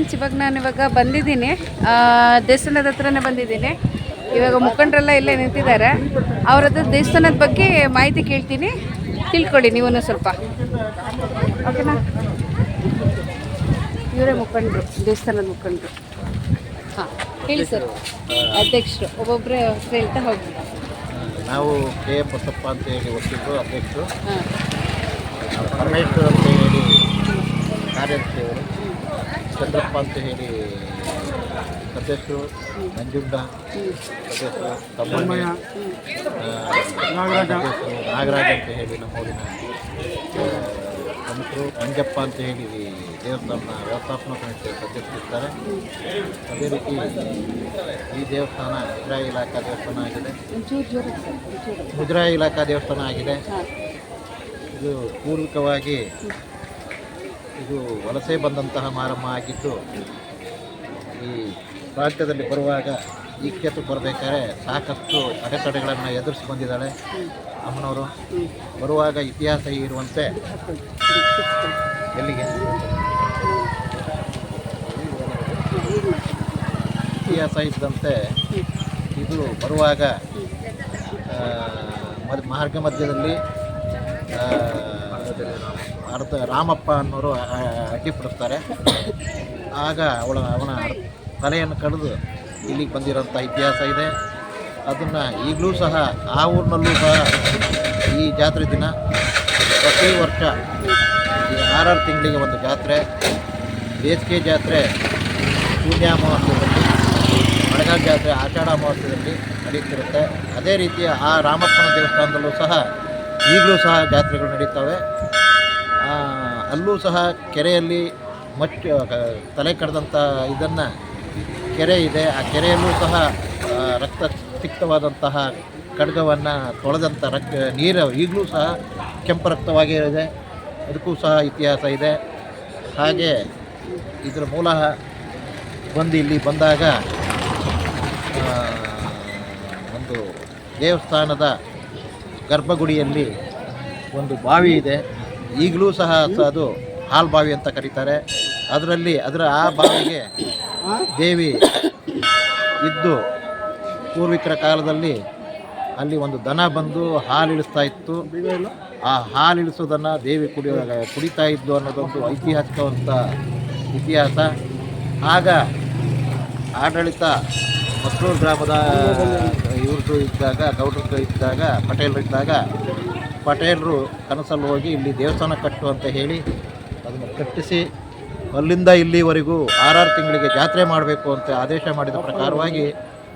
Friends ಇವಾಗ ನಾನು ಇವಾಗ ಬಂದಿದ್ದೀನಿ. ದೇವಸ್ಥಾನದ ಹತ್ರನೇ ಬಂದಿದ್ದೀನಿ. ಇವಾಗ ಮುಖಂಡರೆಲ್ಲ ಇಲ್ಲೇ ನಿಂತಿದ್ದಾರೆ. ಅವ್ರ ಹತ್ರ ದೇವಸ್ಥಾನದ ಬಗ್ಗೆ ಮಾಹಿತಿ ಕೇಳ್ತೀನಿ. ತಿಳ್ಕೊಳ್ಳಿ ನೀವೂ ಸ್ವಲ್ಪ. ಓಕೆನಾ? ಇವರೇ ಮುಖಂಡರು ದೇವಸ್ಥಾನದ ಮುಖಂಡರು. ಹಾಂ ಹೇಳಿ ಸರ್. ಅಧ್ಯಕ್ಷರು ಒಬ್ಬೊಬ್ಬರೇ ಹೇಳ್ತಾ ಹೋಗಿ. ನಾವು ಕೆ ಎ ಬಸಪ್ಪ ಅಂತ ಹೇಳಿ ವಕೀಲರು ಅಧ್ಯಕ್ಷರು. ಹಾಂ. ಪರಮೇಶ್ವರ್ ಅಂತ ಹೇಳಿ ಕಾರ್ಯದರ್ಶಿಯವರು. ಚಂದ್ರಪ್ಪ ಅಂತ ಹೇಳಿ ಸದಸ್ಯರು ನಂಜುಂಡ ಸದಸ್ಯರು ತಮ್ಮಯ್ಯ ನಾಗರಾಜ. ನಾಗರಾಜ ಅಂತ ಹೇಳಿ ನಮ್ಮೂರಿನ ಪ್ರಮುಖರು. ಮಂಜಪ್ಪ ಅಂತ ಹೇಳಿ ದೇವಸ್ಥಾನ ವ್ಯವಸ್ಥಾಪನಾ ಸಮಿತಿಯ ಸದಸ್ಯರಿದ್ದಾರೆ ಅದೇ ರೀತಿ ಈ ದೇವಸ್ಥಾನ ಮುಜರಾಯಿ ಇಲಾಖಾ ದೇವಸ್ಥಾನ ಆಗಿದೆ. ಮುಜರಾಯಿ ಇಲಾಖಾ ದೇವಸ್ಥಾನ ಆಗಿದೆ. ಇದು ಪೂರ್ವಿಕವಾಗಿ ಇದು ವಲಸೆ ಬಂದಂತಹ ಮಾರಮ್ಮ ಆಗಿದ್ದು, ಈ ಪ್ರಾಂತ್ಯದಲ್ಲಿ ಬರುವಾಗ ಇಕ್ಕೆತ್ತು ಬರಬೇಕಾದ್ರೆ ಸಾಕಷ್ಟು ಅಡೆತಡೆಗಳನ್ನು ಎದುರಿಸಿ ಬಂದಿದ್ದಾಳೆ ಅಮ್ಮನವರು. ಬರುವಾಗ ಇತಿಹಾಸ ಇರುವಂತೆ ಎಲ್ಲಿಗೆ? ಇತಿಹಾಸ ಇದ್ದಂತೆ ಇದು ಬರುವಾಗ ಮಾರ್ಗ ಮಧ್ಯದಲ್ಲಿ ಅರ್ಧ ರಾಮಪ್ಪ ಅನ್ನೋರು ಅಡ್ಡಿಪಡಿಸ್ತಾರೆ ಆಗ ಅವಳ, ಅವನ ತಲೆಯನ್ನು ಕಡಿದು ಇಲ್ಲಿಗೆ ಬಂದಿರೋಂಥ ಇತಿಹಾಸ ಇದೆ. ಅದನ್ನು ಈಗಲೂ ಸಹ ಆ ಊರಿನಲ್ಲೂ ಸಹ ಈ ಜಾತ್ರೆ ದಿನ ಪ್ರತಿ ವರ್ಷ ಈ ಆರಾರು ತಿಂಗಳಿಗೆ ಒಂದು ಜಾತ್ರೆ. ಬೇಸಿಗೆ ಜಾತ್ರೆ ಶೂನ್ಯ ಅಮಾವಾಸ್ಯದಲ್ಲಿ ಮಳೆಗಾಲ ಜಾತ್ರೆ ಆಷಾಢ ಅಮಾವಾಸ್ಯದಲ್ಲಿ ನಡೀತಿರುತ್ತೆ ಅದೇ ರೀತಿಯ ಆ ರಾಮಪ್ಪನ ದೇವಸ್ಥಾನದಲ್ಲೂ ಸಹ ಈಗಲೂ ಸಹ ಜಾತ್ರೆಗಳು ನಡೀತವೆ. ಅಲ್ಲೂ ಸಹ ಕೆರೆಯಲ್ಲಿ ಮಚ್ಚು ತಲೆ ಕಡ್ದಂಥ ಇದನ್ನು ಕೆರೆ ಇದೆ. ಆ ಕೆರೆಯಲ್ಲೂ ಸಹ ರಕ್ತ ತಿಕ್ತವಾದಂತಹ ಖಡ್ಗವನ್ನು ತೊಳೆದಂಥ ರಕ್ತ, ನೀರು ಈಗಲೂ ಸಹ ಕೆಂಪು ರಕ್ತವಾಗೇ ಇದೆ. ಅದಕ್ಕೂ ಸಹ ಇತಿಹಾಸ ಇದೆ. ಹಾಗೆ ಇದರ ಮೂಲ ಬಂದು ಇಲ್ಲಿ ಬಂದಾಗ ಒಂದು ದೇವಸ್ಥಾನದ ಗರ್ಭಗುಡಿಯಲ್ಲಿ ಒಂದು ಬಾವಿ ಇದೆ. ಈಗಲೂ ಸಹ ಅದು ಹಾಲ್ ಬಾವಿ ಅಂತ ಕರೀತಾರೆ. ಅದರಲ್ಲಿ ಅದರ ಆ ಬಾವಿಗೆ ದೇವಿ ಇದ್ದು ಪೂರ್ವಿಕರ ಕಾಲದಲ್ಲಿ ಅಲ್ಲಿ ಒಂದು ದನ ಬಂದು ಹಾಲು ಇಳಿಸ್ತಾ ಇತ್ತು. ಆ ಹಾಲು ಇಳಿಸೋದನ್ನು ದೇವಿ ಕುಡಿಯೋ ಕುಡಿತಾ ಇದ್ದು ಅನ್ನೋದೊಂದು ಐತಿಹಾಸಿಕವಂತ ಇತಿಹಾಸ. ಆಗ ಆಡಳಿತ ಮಸ್ರೂರು ಗ್ರಾಮದ ಇವ್ರದ್ದು ಇದ್ದಾಗ, ಗೌಡ್ರದ್ದು ಇದ್ದಾಗ, ಪಟೇಲರು ಇದ್ದಾಗ ಪಟೇಲರು ಕನಸಲ್ಲಿ ಹೋಗಿ ಇಲ್ಲಿ ದೇವಸ್ಥಾನ ಕಟ್ಟು ಅಂತ ಹೇಳಿ ಅದನ್ನು ಕಟ್ಟಿಸಿ ಅಲ್ಲಿಂದ ಇಲ್ಲಿವರೆಗೂ ಆರಾರು ತಿಂಗಳಿಗೆ ಜಾತ್ರೆ ಮಾಡಬೇಕು ಅಂತ ಆದೇಶ ಮಾಡಿದ ಪ್ರಕಾರವಾಗಿ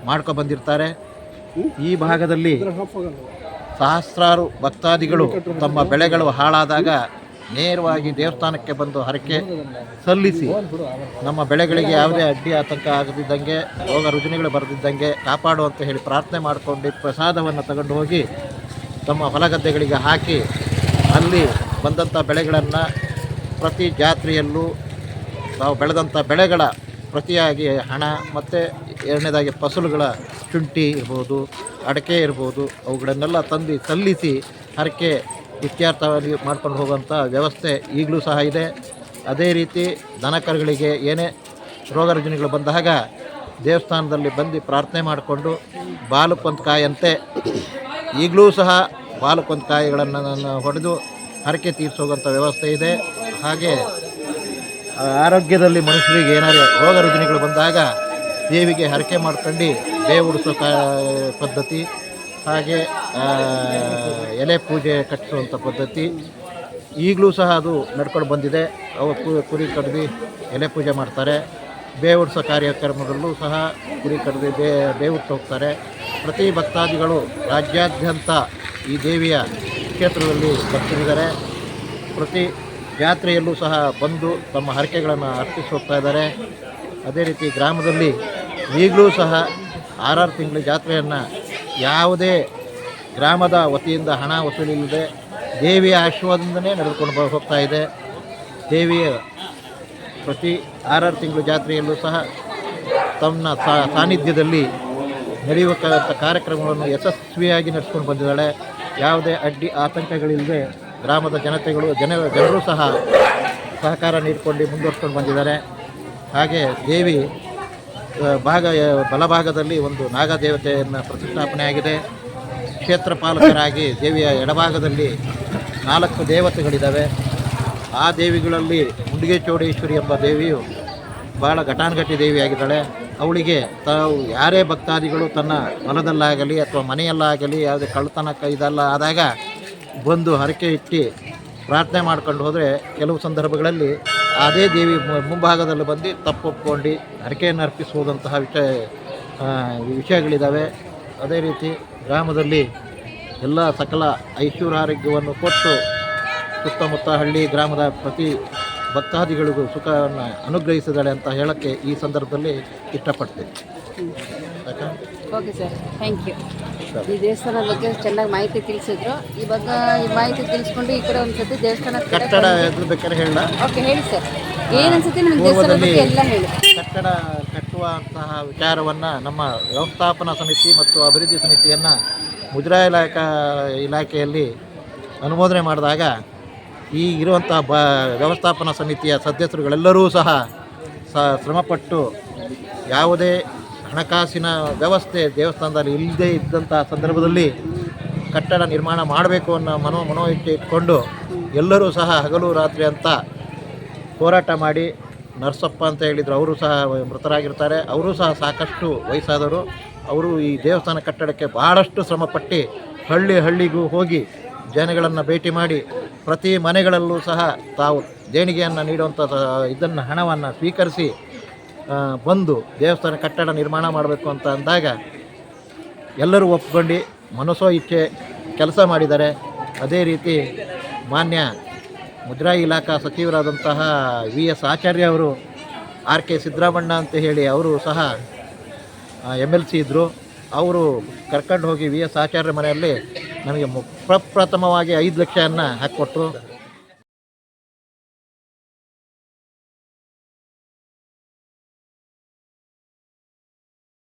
ಮಾಡ್ಕೊ ಬಂದಿರ್ತಾರೆ. ಈ ಭಾಗದಲ್ಲಿ ಸಹಸ್ರಾರು ಭಕ್ತಾದಿಗಳು ತಮ್ಮ ಬೆಳೆಗಳು ಹಾಳಾದಾಗ ನೇರವಾಗಿ ದೇವಸ್ಥಾನಕ್ಕೆ ಬಂದು ಹರಕೆ ಸಲ್ಲಿಸಿ ನಮ್ಮ ಬೆಳೆಗಳಿಗೆ ಯಾವುದೇ ಅಡ್ಡಿ ಆತಂಕ ಆಗದಿದ್ದಂಗೆ ರೋಗ ರುಜಿನಗಳು ಬರೆದಿದ್ದಂಗೆ ಕಾಪಾಡು ಅಂತ ಹೇಳಿ ಪ್ರಾರ್ಥನೆ ಮಾಡಿಕೊಂಡು ಪ್ರಸಾದವನ್ನು ತಗೊಂಡು ಹೋಗಿ ತಮ್ಮ ಹೊಲ ಗದ್ದೆಗಳಿಗೆ ಹಾಕಿ ಅಲ್ಲಿ ಬಂದಂಥ ಬೆಳೆಗಳನ್ನು ಪ್ರತಿ ಜಾತ್ರೆಯಲ್ಲೂ ತಾವು ಬೆಳೆದಂಥ ಬೆಳೆಗಳ ಪ್ರತಿಯಾಗಿ ಹಣ ಮತ್ತು ಎರಡನೇದಾಗಿ ಫಸಲುಗಳ ಶುಂಠಿ ಇರ್ಬೋದು, ಅಡಕೆ ಇರ್ಬೋದು, ಅವುಗಳನ್ನೆಲ್ಲ ತಂದು ಸಲ್ಲಿಸಿ ಹರಕೆ ಇತ್ಯರ್ಥವಾಗಿ ಮಾಡ್ಕೊಂಡು ಹೋಗುವಂಥ ವ್ಯವಸ್ಥೆ ಈಗಲೂ ಸಹ ಇದೆ. ಅದೇ ರೀತಿ ದನಕರುಗಳಿಗೆ ಏನೇ ರೋಗ ರುಜಿನಗಳು ಬಂದಾಗ ದೇವಸ್ಥಾನದಲ್ಲಿ ಬಂದು ಪ್ರಾರ್ಥನೆ ಮಾಡಿಕೊಂಡು ಬಾಲಕ್ಕೊಂದು ಕಾಯಂತೆ ಈಗಲೂ ಸಹ ಬಾಲಕ್ಕೊಂದು ಕಾಯಿಗಳನ್ನು ನಾನು ಹೊಡೆದು ಹರಕೆ ತೀರಿಸೋವಂಥ ವ್ಯವಸ್ಥೆ ಇದೆ. ಹಾಗೆ ಆರೋಗ್ಯದಲ್ಲಿ ಮನುಷ್ಯರಿಗೆ ಏನಾದರೂ ರೋಗ ರುಜಿನಗಳು ಬಂದಾಗ ದೇವಿಗೆ ಹರಕೆ ಮಾಡ್ಕೊಂಡು ಬೇವು ಉಡಿಸೋ ಕಾ, ಪದ್ಧತಿ, ಹಾಗೆ ಎಲೆ ಪೂಜೆ ಕಟ್ಟಿಸುವಂಥ ಪದ್ಧತಿ. ಈಗಲೂ ಸಹ ಅದು ನಡ್ಕೊಂಡು ಬಂದಿದೆ. ಅವು ಕುರಿ ಕಡ್ದು ಎಲೆ ಪೂಜೆ ಮಾಡ್ತಾರೆ. ಬೇವುಡ್ಸೋ ಕಾರ್ಯಕ್ರಮದಲ್ಲೂ ಸಹ ಕುರಿ ಕಡ್ದು ಬೇ, ಬೇವು ಹೋಗ್ತಾರೆ ಪ್ರತಿ ಭಕ್ತಾದಿಗಳು ರಾಜ್ಯಾದ್ಯಂತ ಈ ದೇವಿಯ ಕ್ಷೇತ್ರದಲ್ಲಿ ಬರ್ತಿದ್ದಾರೆ. ಪ್ರತಿ ಜಾತ್ರೆಯಲ್ಲೂ ಸಹ ಬಂದು ತಮ್ಮ ಹರಕೆಗಳನ್ನು ಅರ್ಪಿಸಿ ಹೋಗ್ತಾ ಇದ್ದಾರೆ. ಅದೇ ರೀತಿ ಗ್ರಾಮದಲ್ಲಿ ಈಗಲೂ ಸಹ ಆರಾರು ತಿಂಗಳ ಜಾತ್ರೆಯನ್ನು ಯಾವುದೇ ಗ್ರಾಮದ ವತಿಯಿಂದ ಹಣ ವಸೂಲಿಲ್ಲದೆ ದೇವಿಯ ಆಶೀರ್ವಾದದಿಂದನೇ ನಡೆದುಕೊಂಡು ಹೋಗ್ತಾ ಇದೆ. ದೇವಿಯ ಪ್ರತಿ ಆರಾರು ತಿಂಗಳ ಜಾತ್ರೆಯಲ್ಲೂ ಸಹ ತಮ್ಮ ಸಾನ್ನಿಧ್ಯದಲ್ಲಿ ನಡೆಯುವಂಥ ಕಾರ್ಯಕ್ರಮಗಳನ್ನು ಯಶಸ್ವಿಯಾಗಿ ನಡೆಸ್ಕೊಂಡು ಬಂದಿದ್ದಾಳೆ. ಯಾವುದೇ ಅಡ್ಡಿ ಆತಂಕಗಳಿಲ್ಲದೆ ಗ್ರಾಮದ ಜನತೆಗಳು, ಜನ, ಜನರು ಸಹ ಸಹಕಾರ ನೀಡಿಕೊಂಡು ಮುಂದುವರ್ಸ್ಕೊಂಡು ಬಂದಿದ್ದಾರೆ. ಹಾಗೆ ದೇವಿ ಭಾಗ ಬಲಭಾಗದಲ್ಲಿ ಒಂದು ನಾಗದೇವತೆಯನ್ನು ಪ್ರತಿಷ್ಠಾಪನೆ ಆಗಿದೆ. ಕ್ಷೇತ್ರ ಪಾಲಕರಾಗಿ ದೇವಿಯ ಎಡಭಾಗದಲ್ಲಿ ನಾಲ್ಕು ದೇವತೆಗಳಿದ್ದಾವೆ ಆ ದೇವಿಗಳಲ್ಲಿ ಮುಂಡಿಗೆ ಚೌಡೇಶ್ವರಿ ಎಂಬ ದೇವಿಯು ಭಾಳ ಘಟಾನುಘಟಿ ದೇವಿಯಾಗಿದ್ದಾಳೆ. ಅವಳಿಗೆ ತಾವು ಯಾರೇ ಭಕ್ತಾದಿಗಳು ತನ್ನ ಹೊಲದಲ್ಲಾಗಲಿ ಅಥವಾ ಮನೆಯಲ್ಲಾಗಲಿ ಯಾವುದೇ ಕಳ್ಳತನ ಇದೆಲ್ಲ ಆದಾಗ ಬಂದು ಹರಕೆ ಇಟ್ಟು ಪ್ರಾರ್ಥನೆ ಮಾಡ್ಕೊಂಡು ಹೋದರೆ ಕೆಲವು ಸಂದರ್ಭಗಳಲ್ಲಿ ಅದೇ ದೇವಿ ಮುಂಭಾಗದಲ್ಲಿ ಬಂದು ತಪ್ಪೊಪ್ಕೊಂಡು ಹರಕೆಯನ್ನು ಅರ್ಪಿಸುವುದಂತಹ ವಿಷಯ ವಿಷಯಗಳಿದ್ದಾವೆ ಅದೇ ರೀತಿ ಗ್ರಾಮದಲ್ಲಿ ಎಲ್ಲ ಸಕಲ ಐಶ್ವರ್ಯ ಆರೋಗ್ಯವನ್ನು ಕೊಟ್ಟು ಸುತ್ತಮುತ್ತ ಹಳ್ಳಿ ಗ್ರಾಮದ ಪ್ರತಿ ಭಕ್ತಾದಿಗಳಿಗೂ ಸುಖವನ್ನು ಅನುಗ್ರಹಿಸಿದಾಳೆ ಅಂತ ಹೇಳೋಕ್ಕೆ ಈ ಸಂದರ್ಭದಲ್ಲಿ ಇಷ್ಟಪಡ್ತೇನೆ. Okay sir thank you. ಈ ದೇವಸ್ಥಾನದ ಬಗ್ಗೆ ಚೆನ್ನಾಗಿ ಮಾಹಿತಿ ತಿಳಿಸಿದ್ರು. ಬಗ್ಗೆ ಈ ಮಾಹಿತಿ ತಿಳಿಸ್ಕೊಂಡು ಈ ಕಡೆ ಒಂದು ಸತಿ ದೇವಸ್ಥಾನ ಕಟ್ಟಡ ಎದ್ರ ಬೇಕಾದ್ರೆ ಹೇಳ ಓಕೆ ಹೇಳಿ ಸರ್. ಏನು ಅನ್ಸುತ್ತೆ ದೇವಸ್ಥಾನದ ಬಗ್ಗೆ ಎಲ್ಲ ಹೇಳಿ. ಕಟ್ಟಡ ಕಟ್ಟುವಂತಹ ವಿಚಾರವನ್ನು ನಮ್ಮ ವ್ಯವಸ್ಥಾಪನಾ ಸಮಿತಿ ಮತ್ತು ಅಭಿವೃದ್ಧಿ ಸಮಿತಿಯನ್ನು ಮುಜರಾಯಿ ಇಲಾಖಾ ಇಲಾಖೆಯಲ್ಲಿ ಅನುಮೋದನೆ ಮಾಡಿದಾಗ ಈ ಇರುವಂಥ ಬ ವ್ಯವಸ್ಥಾಪನಾ ಸಮಿತಿಯ ಸದಸ್ಯರುಗಳೆಲ್ಲರೂ ಸಹ ಶ್ರಮಪಟ್ಟು ಯಾವುದೇ ಹಣಕಾಸಿನ ವ್ಯವಸ್ಥೆ ದೇವಸ್ಥಾನದಲ್ಲಿ ಇಲ್ಲದೇ ಇದ್ದಂಥ ಸಂದರ್ಭದಲ್ಲಿ ಕಟ್ಟಡ ನಿರ್ಮಾಣ ಮಾಡಬೇಕು ಅನ್ನೋ ಮನೋ ಮನೋ ಇಟ್ಟುಕೊಂಡು ಇಟ್ಕೊಂಡು ಎಲ್ಲರೂ ಸಹ ಹಗಲು ರಾತ್ರಿ ಅಂತ ಹೋರಾಟ ಮಾಡಿ ನರಸಪ್ಪ ಅಂತ ಹೇಳಿದರು, ಅವರು ಸಹ ಮೃತರಾಗಿರ್ತಾರೆ. ಅವರು ಸಹ ಸಾಕಷ್ಟು ವಯಸ್ಸಾದವರು. ಅವರು ಈ ದೇವಸ್ಥಾನ ಕಟ್ಟಡಕ್ಕೆ ಭಾಳಷ್ಟು ಶ್ರಮಪಟ್ಟು ಹಳ್ಳಿ ಹಳ್ಳಿಗೂ ಹೋಗಿ ಜನಗಳನ್ನು ಭೇಟಿ ಮಾಡಿ ಪ್ರತಿ ಮನೆಗಳಲ್ಲೂ ಸಹ ತಾವು ದೇಣಿಗೆಯನ್ನು ನೀಡುವಂಥ ಇದನ್ನು, ಹಣವನ್ನು ಸ್ವೀಕರಿಸಿ ಬಂದು ದೇವಸ್ಥಾನ ಕಟ್ಟಡ ನಿರ್ಮಾಣ ಮಾಡಬೇಕು ಅಂತ ಅಂದಾಗ ಎಲ್ಲರೂ ಒಪ್ಕೊಂಡು ಮನಸ್ಸೋ ಇಚ್ಛೆ ಕೆಲಸ ಮಾಡಿದ್ದಾರೆ ಅದೇ ರೀತಿ ಮಾನ್ಯ ಮುದ್ರಾ ಇಲಾಖಾ ಸಚಿವರಾದಂತಹ ವಿ ಎಸ್ ಆಚಾರ್ಯ ಅವರು ಆರ್ ಕೆ ಸಿದ್ದರಾಮಣ್ಣ ಅಂತ ಹೇಳಿ ಅವರು ಸಹ ಎಂ ಎಲ್ ಸಿ ಇದ್ದರು ಅವರು ಕರ್ಕೊಂಡು ಹೋಗಿ ವಿ ಎಸ್ ಆಚಾರ್ಯ ಮನೆಯಲ್ಲಿ ನಮಗೆ ಪ್ರಪ್ರಥಮವಾಗಿ ಐದು ಲಕ್ಷವನ್ನು ಹಾಕಿಕೊಟ್ರು.